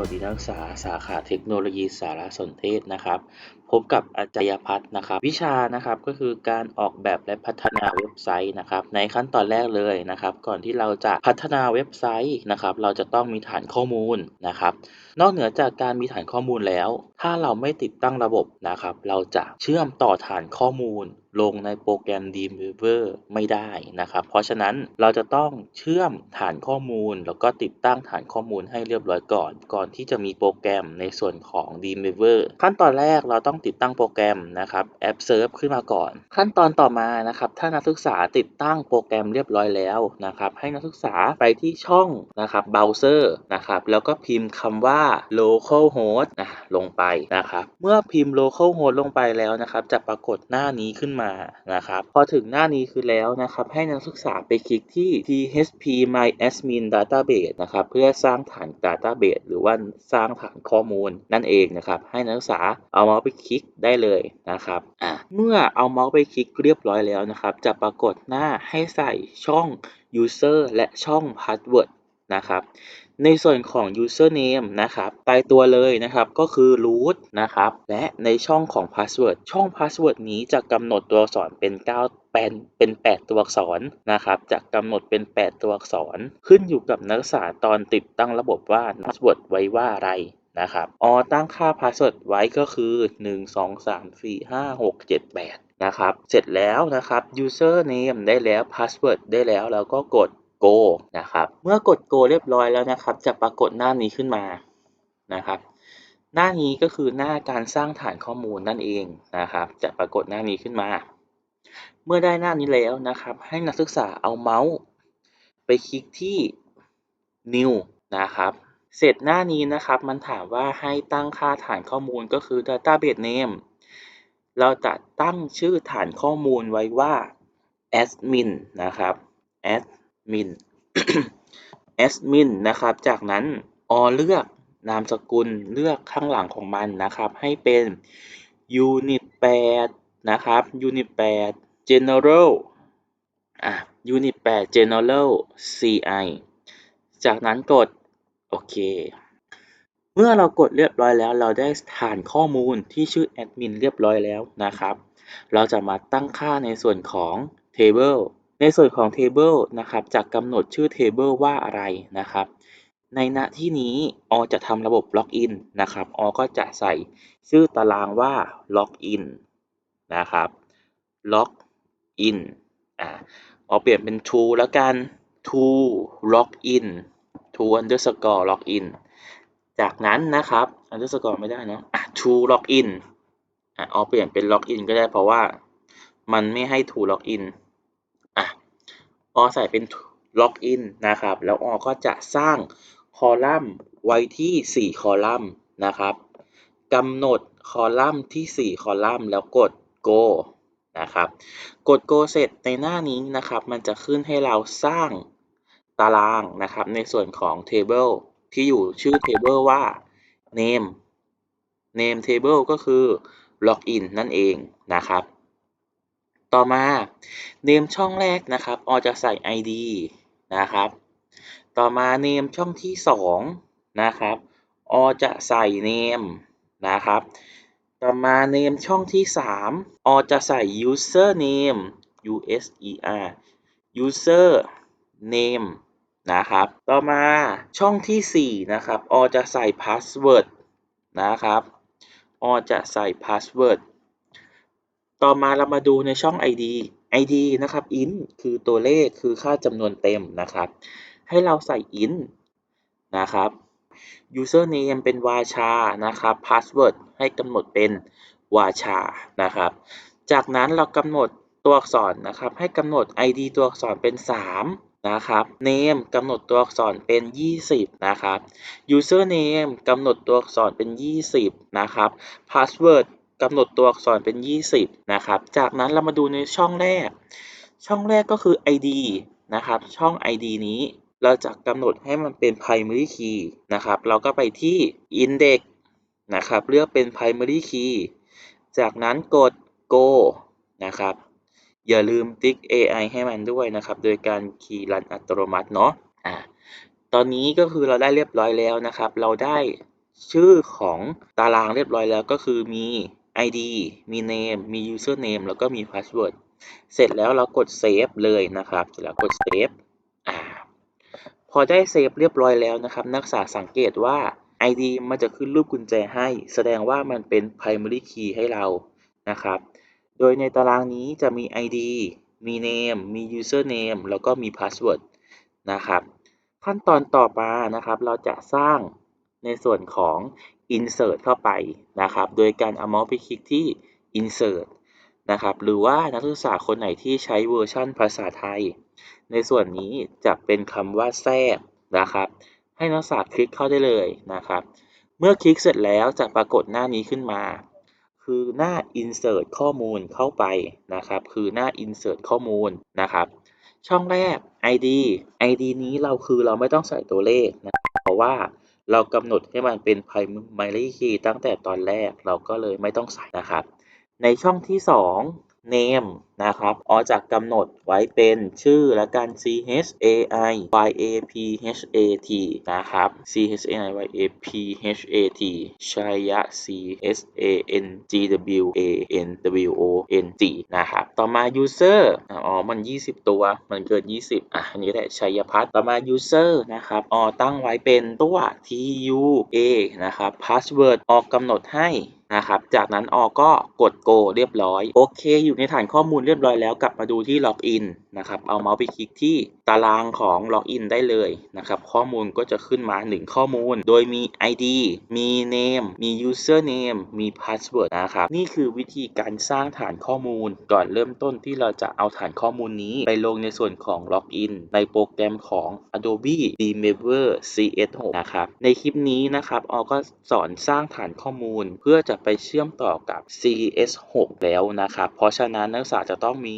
วัสดีนักศึกษาสาขาเทคโนโลยีสารสนเทศนะครับพบกับอาจารย์พัฒน์นะครับ วิชานะครับก็คือการออกแบบและพัฒนาเว็บไซต์นะครับ ในขั้นตอนแรกเลยนะครับ ก่อนที่เราจะพัฒนาเว็บไซต์นะครับ เราจะต้องมีฐานข้อมูลนะครับ นอกเหนือจากการมีฐานข้อมูลแล้ว ถ้าเราไม่ติดตั้งระบบนะครับ เราจะเชื่อมต่อฐานข้อมูลลงในโปรแกรม Dreamweaver ไม่ได้นะครับ เพราะฉะนั้นเราจะต้องเชื่อมฐานข้อมูล แล้วก็ติดตั้งฐานข้อมูลให้เรียบร้อยก่อน ก่อนที่จะมีโปรแกรมในส่วนของ Dreamweaver ขั้นตอนแรกเราต้องติดตั้งโปรแกรมนะครับแอป Serve ขึ้นมาก่อน ขั้นตอนต่อมานะครับถ้านักศึกษาติดตั้งโปรแกรมเรียบร้อยแล้วนะครับให้นักศึกษาไปที่ช่องนะครับเบราว์เซอร์นะครับแล้วก็พิมพ์คำว่า localhost นะลงไปนะครับเมื่อพิมพ์ localhost ลงไปแล้วนะครับจะปรากฏหน้านี้ขึ้นมานะครับพอถึงหน้านี้คือแล้วนะครับให้นักศึกษาไปคลิกที่ php myadmin database นะครับเพื่อสร้างฐาน database หรือว่าสร้างฐานข้อมูลนั่นเองนะครับให้นักศึกษาเอามาไปคลิกได้เลยนะครับอะเมื่อเอาเมาส์ไปคลิกเรียบร้อยแล้วนะครับ จะปรากฏหน้าให้ใส่ช่อง user และช่อง password นะครับ ในส่วนของ username นะครับตายตัวเลยนะครับก็คือ root นะครับ และในช่องของ password ช่อง password นี้จะกำหนดตัวอักษรเป็น 9 เป็นเป็น 8 ตัวอักษรนะครับ จะกำหนดเป็น 8 ตัวอักษร ขึ้นอยู่กับนักศึกษาตอนติดตั้งระบบว่า password ไว้ว่าอะไร นะครับออตั้งค่า password ไว้ก็คือ 1 2 3 4 5 6 7 8 นะครับ เสร็จแล้วนะครับ username ได้แล้ว password ได้แล้วแล้วก็กด go นะครับ เมื่อกด go เรียบร้อยแล้วนะครับ จะปรากฏหน้านี้ขึ้นมานะครับ หน้านี้ก็คือหน้าการสร้างฐานข้อมูลนั่นเองนะครับ จะปรากฏหน้านี้ขึ้นมา เมื่อได้หน้านี้แล้วนะครับ ให้นักศึกษาเอาเมาส์ ไปคลิกที่ new นะครับ เสร็จหน้านี้นะครับ มันถามว่าให้ตั้งค่าฐานข้อมูลก็คือ database name เราจะตั้งชื่อฐานข้อมูลไว้ว่า admin นะครับ admin admin นะครับ จากนั้นอเลือกนามสกุลเลือกข้างหลังของมันนะครับ ให้เป็น unit 8นะครับ unit 8 general อะ unit 8 general ci จากนั้นกด โอเค เมื่อเรากดเรียบร้อยแล้ว เราได้ฐานข้อมูลที่ชื่อ admin เรียบร้อยแล้วนะครับ เราจะมาตั้งค่าในส่วนของ table ในส่วนของ table นะครับจะกำหนดชื่อ table ว่าอะไรนะครับในณที่นี้ออจะทำระบบ login นนะครับออก็จะใส่ชื่อตารางว่า login นนะครับ login อ่าอเปลี่ยนเป็น to แล้วกัน to login to underscore login จากนั้นนะครับ underscore ไม่ได้เนะ to login อะอเปลี่ยนเป็น login ก็ได้เพราะว่ามันไม่ให้ to login อะอใส่เป็น login นะครับ แล้วอก็จะสร้างคอลัมน์ไว้ที่ 4 คอลัมน์นะครับกำหนดคอลัมน์ที่ 4 คอลัมน์ แล้วกด go นะครับ กด go เสร็จในหน้านี้นะครับ มันจะขึ้นให้เราสร้าง ตารางนะครับ ในส่วนของ table ที่อยู่ชื่อ table ว่า name name table ก็คือ login นั่นเองนะครับ ต่อมา name ช่องแรกนะครับอจะใส่ id นะครับ ต่อมา name ช่องที่ 2 นะครับอจะใส่ name นะครับ ต่อมา name ช่องที่ 3อจะใส่ user name user user name นะครับ ต่อมาช่องที่ 4 นะครับ ออจะใส่ password นะครับอจะใส่ password ต่อมาเรามาดูในช่อง id id นะครับ int คือตัวเลขคือค่าจำนวนเต็มนะครับ ให้เราใส่ int นะครับ username เป็นวาชา นะครับ password ให้กำหนดเป็นวาชา นะครับ จากนั้นเรากำหนด ตัวอักษรนะครับ ให้กำหนด id ตัวอักษรเป็น 3 นะครับ name กำหนดตัวอักษรเป็น 20 นะครับ username กำหนดตัวอักษรเป็น 20 นะครับ password กำหนดตัวอักษรเป็น 20 นะครับ จากนั้นเรามาดูในช่องแรก ช่องแรกก็คือ id นะครับ ช่อง id นี้เราจะกำหนดให้มันเป็น primary key นะครับ เราก็ไปที่ index นะครับ เลือกเป็น primary key จากนั้นกด go นะครับ อย่าลืมติ๊ก AI ให้มันด้วยนะครับ โดยการคีย์รันอัตโนมัติเนาะอ่าตอนนี้ก็คือเราได้เรียบร้อยแล้วนะครับ เราได้ชื่อของตารางเรียบร้อยแล้วก็คือมี ID มี name มี username แล้วก็มี password เสร็จแล้วเรากด save เลยนะครับเสร็จแล้วกด save อ่าพอได้เซฟเรียบร้อยแล้วนะครับ นักศึกษาสังเกตว่า ID มันจะขึ้นรูปกุญแจให้ แสดงว่ามันเป็น primary key ให้เรานะครับ โดยในตารางนี้จะมี ID มี name มี username แล้วก็มี password นะครับ ขั้นตอนต่อมานะครับ เราจะสร้างในส่วนของ insert เข้าไปนะครับ โดยการเอาเมาส์ไปคลิกที่ insert นะครับ หรือว่านักศึกษาคนไหนที่ใช้เวอร์ชันภาษาไทย ในส่วนนี้จะเป็นคำว่าแทรกนะครับ ให้นักศึกษาคลิกเข้าได้เลยนะครับ เมื่อคลิกเสร็จแล้วจะปรากฏหน้านี้ขึ้นมา คือหน้า insert ข้อมูลเข้าไปนะครับ คือหน้า insert ข้อมูลนะครับ ช่องแรก ID ID นี้เราคือเราไม่ต้องใส่ตัวเลขนะเพราะว่าเรากำหนดให้มันเป็น primary key ตั้งแต่ตอนแรกเราก็เลยไม่ต้องใส่นะครับ ในช่องที่ 2 name นะครับออจากกำหนดไว้เป็นชื่อและการ c h a i y a p h a t นะครับ c h a i y a p h a t ชัยะ c s a n g w a n w o n g นะครับ ต่อมา user อ๋อ มัน 20 ตัว มันเกิน 20 อะ อันนี้แหละชัยพัฒน์ต่อมา user นะครับอ๋อตั้งไว้เป็นตัว t u a นะครับ password ออกกำหนดให้ นะครับ จากนั้นออกก็กด go เรียบร้อย โอเค อยู่ในฐานข้อมูลเรียบร้อยแล้วกลับมาดูที่ล็อกอิน นะครับเอาเมาส์ไปคลิกที่ตารางของ login ได้เลยนะครับข้อมูลก็จะขึ้นมา 1 ข้อมูล โดยมี ID มี name มี username มี password นะครับนี่คือวิธีการสร้างฐานข้อมูล ก่อนเริ่มต้นที่เราจะเอาฐานข้อมูลนี้ ไปลงในส่วนของ login ในโปรแกรมของ Adobe Dreamweaver CS6 นะครับในคลิปนี้นะครับออก็สอนสร้างฐานข้อมูล เพื่อจะไปเชื่อมต่อกับ CS6 แล้วนะครับเพราะฉะนั้นนักศึกษาจะต้องมี